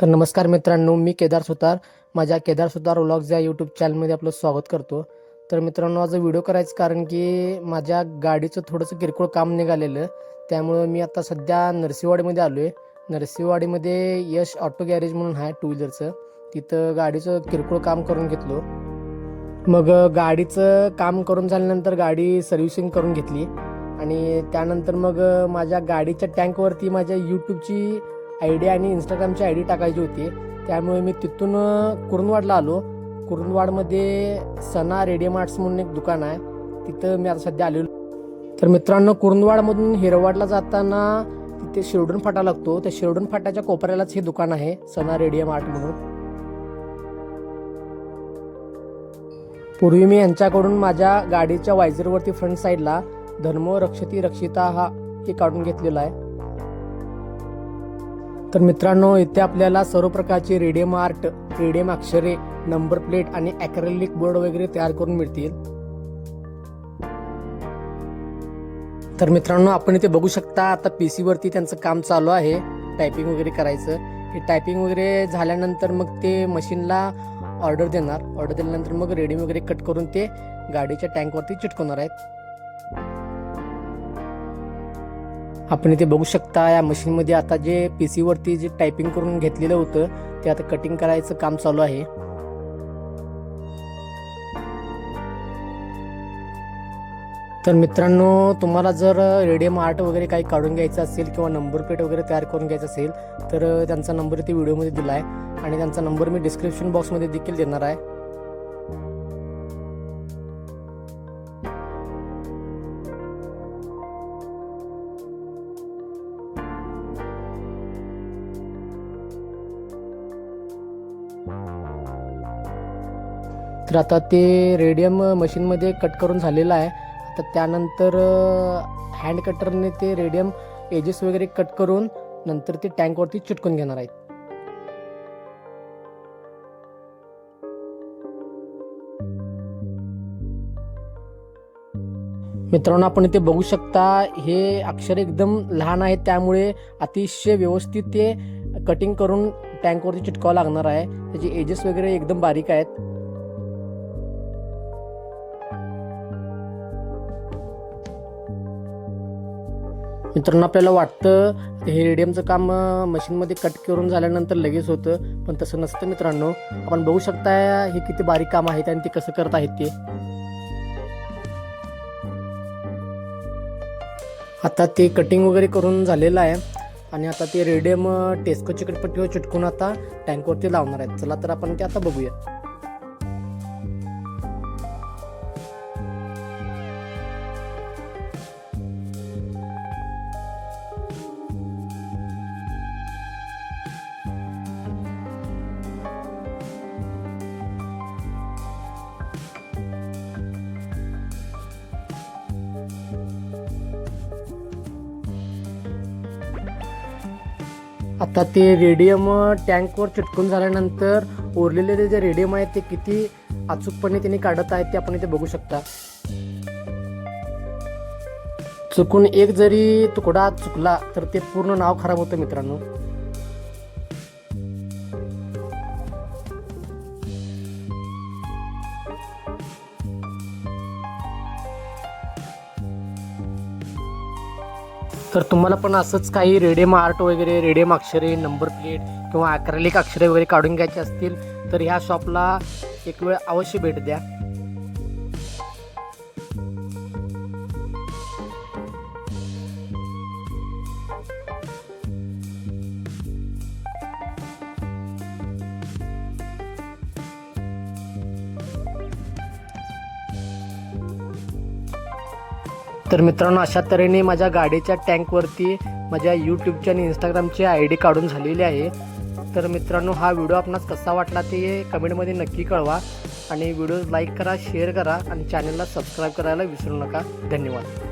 तर नमस्कार मित्रांनो मी केदार सुतार. माझ्या केदार सुतार व्लॉग्स या यूट्यूब चॅनलमध्ये आपलं स्वागत करतो. तर मित्रांनो आज व्हिडिओ करायचं कारण की माझ्या गाडीचं थोडंसं किरकोळ काम निघालेलं. त्यामुळं मी आता सध्या नरसिंहवाडीमध्ये आलो आहे नरसिंहवाडीमध्ये यश ऑटो गॅरेज म्हणून आहे टू व्हीलरचं तिथं गाडीचं किरकोळ काम करून घेतलो. मग गाडीचं काम करून झाल्यानंतर गाडी सर्व्हिसिंग करून घेतली. आणि त्यानंतर मग माझ्या गाडीच्या टँकवरती माझ्या यूट्यूबची आय डी आणि इंस्टाग्रामची आय डी टाकायची होती. त्यामुळे मी तिथून कुरुंदवाडला आलो. कुरुंदवाडमध्ये सना रेडियम आर्ट्स म्हणून एक दुकान आहे. तिथं मी आता सध्या आलेलो. तर मित्रांनो कुरुंदवाडमधून हिरवाडला जाताना तिथे शिरडून फाटा लागतो. त्या शिरडून फाट्याच्या कोपऱ्यालाच हे दुकान आहे सना रेडियम आर्ट म्हणून. पूर्वी मी यांच्याकडून माझ्या गाडीच्या वायझरवरती फ्रंट साईडला धर्म रक्षती रक्षिता हा हे काढून घेतलेला आहे. तर मित्रांनो इथे आपल्याला सर्व प्रकारचे रेडियम आर्ट रेडियम अक्षरे नंबर प्लेट आणि अॅक्रेलिक बोर्ड वगैरे तयार करून मिळतील. तर मित्रांनो आपण इथे बघू शकता आता पी वरती त्यांचं काम चालू आहे टायपिंग वगैरे करायचं. हे टायपिंग वगैरे झाल्यानंतर मग ते मशीनला ऑर्डर देणार. ऑर्डर दिल्यानंतर मग रेडियम वगैरे कट करून ते गाडीच्या टँकवरती चिटकवणार आहेत. आपण इथे बघू शकता या मशीनमध्ये आता जे पी वरती जे टायपिंग करून घेतलेलं होतं ते आता कटिंग करायचं काम चालू आहे. तर मित्रांनो तुम्हाला जर रेडियम आर्ट वगैरे काही काढून घ्यायचं असेल किंवा नंबर प्लेट वगैरे तयार करून घ्यायचं असेल तर त्यांचा नंबर इथे व्हिडिओमध्ये दिला आहे आणि त्यांचा नंबर मी डिस्क्रिप्शन बॉक्समध्ये देखील देणार आहे. तर आता ते रेडियम मशीनमध्ये कट करून झालेलं आहे. आता त्यानंतर हँड कटरने ते रेडियम एजेस वगैरे कट करून नंतर ते टँकवरती चिटकून घेणार आहेत. मित्रांनो आपण इथे बघू शकता हे अक्षर एकदम लहान आहेत. त्यामुळे अतिशय व्यवस्थित ते कटिंग करून टँकवरती चिटकावं लागणार आहे. त्याचे एजेस वगैरे एकदम बारीक आहेत. मित्रांनो आपल्याला वाटतं हे रेडियमचं काम मशीनमध्ये कट करून झाल्यानंतर लगेच होतं पण तसं नसतं मित्रांनो. आपण बघू शकता हे किती बारीक काम आहेत आणि ते कसं करत आहेत ते. आता ते कटिंग वगैरे करून झालेलं आहे आणि आता ते रेडियम टेस्को चिकटपट्टीवर चिटकून आता टँकवरती लावणार आहेत. चला तर आपण ते आता बघूया. आता ते रेडियम टँकवर चिटकून झाल्यानंतर उरलेले जे रेडियम आहेत ते किती अचूकपणे त्यांनी काढत आहेत ते आपण इथे बघू शकता. चुकून एक जरी तुकडा चुकला तर ते पूर्ण नाव खराब होतं मित्रांनो. तर तुम्हाला पण असंच काही रेडियम आर्ट वगैरे रेडियम अक्षरे नंबर प्लेट किंवा अक्रॅलिक अक्षरे वगैरे काढून घ्यायचे असतील तर ह्या शॉपला एक वेळ अवश्य भेट द्या. तर मित्रांनो अशा तऱ्हेने माझ्या गाडीच्या टँकवरती माझ्या यूट्यूबची आणि इंस्टाग्रामची आय डी काढून झालेली आहे. तर मित्रांनो हा व्हिडिओ आपणास कसा वाटला ते कमेंटमध्ये नक्की कळवा आणि व्हिडिओ लाईक करा शेअर करा आणि चॅनलला सबस्क्राईब करायला विसरू नका. धन्यवाद.